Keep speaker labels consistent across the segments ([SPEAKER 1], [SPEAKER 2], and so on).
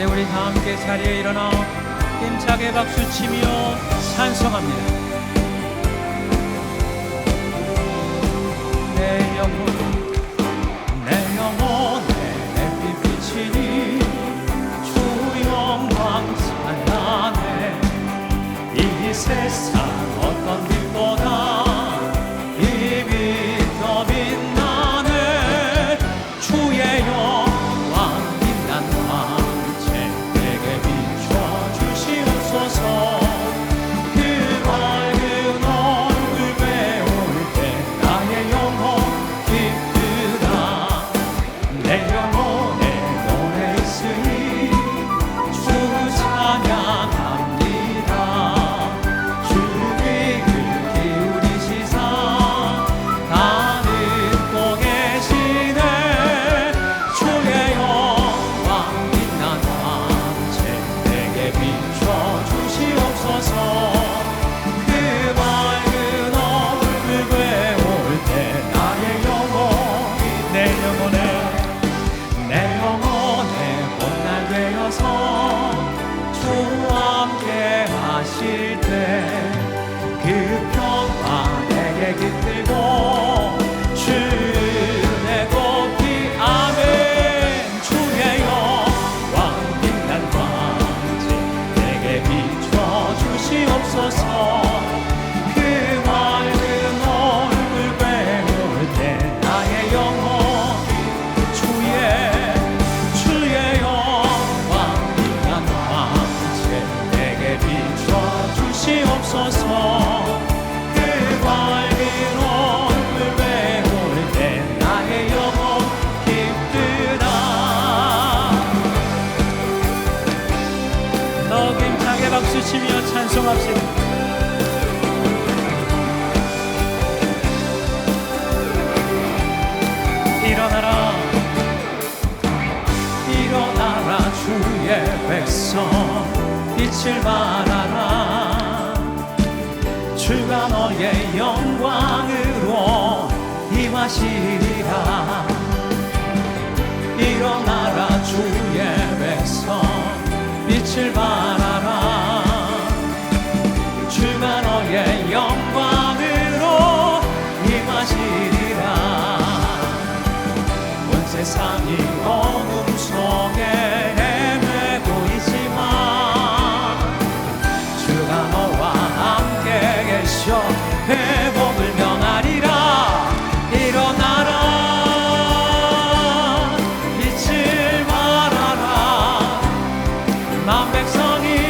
[SPEAKER 1] 이제 우리 다 함께 자리에 일어나 힘차게 박수치며 찬성합니다. 내 영혼, 내 영혼, 내 빛이 주 영광 찬란해 이 세상 부르짖으며 찬송합시다. 일어나라. 일어나라 주의 백성. 빛을 발하라. 주가 너의 영광으로 임하시리라. 일어나라 주의 백성. 빛을 발하라 백성이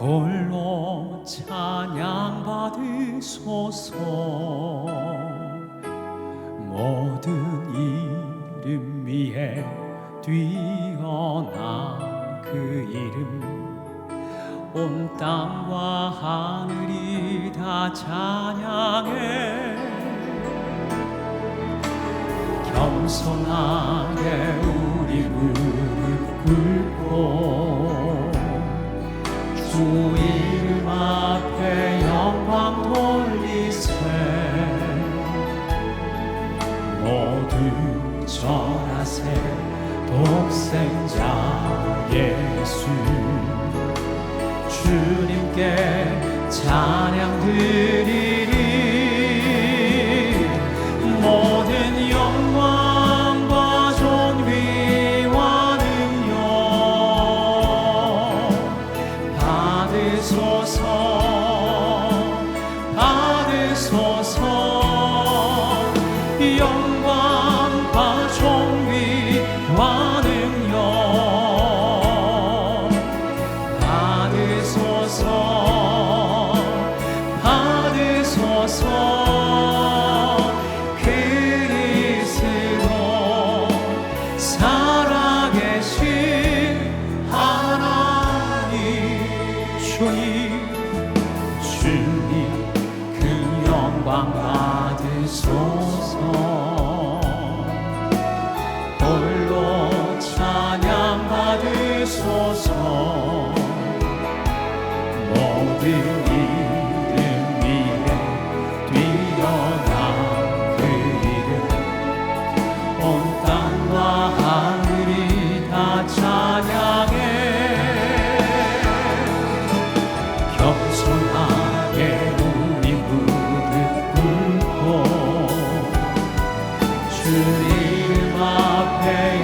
[SPEAKER 1] 홀로 찬양 받으소서. 모든 이름 위에 뛰어난 그 이름. 온 땅과 하늘이 다 찬양해. 겸손하게 우리 무릎 꿇고 福音。 주소서 So. 주님 앞에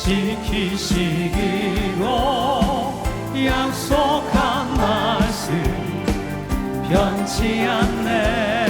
[SPEAKER 1] 지키시기로 약속한 말씀 변치 않네.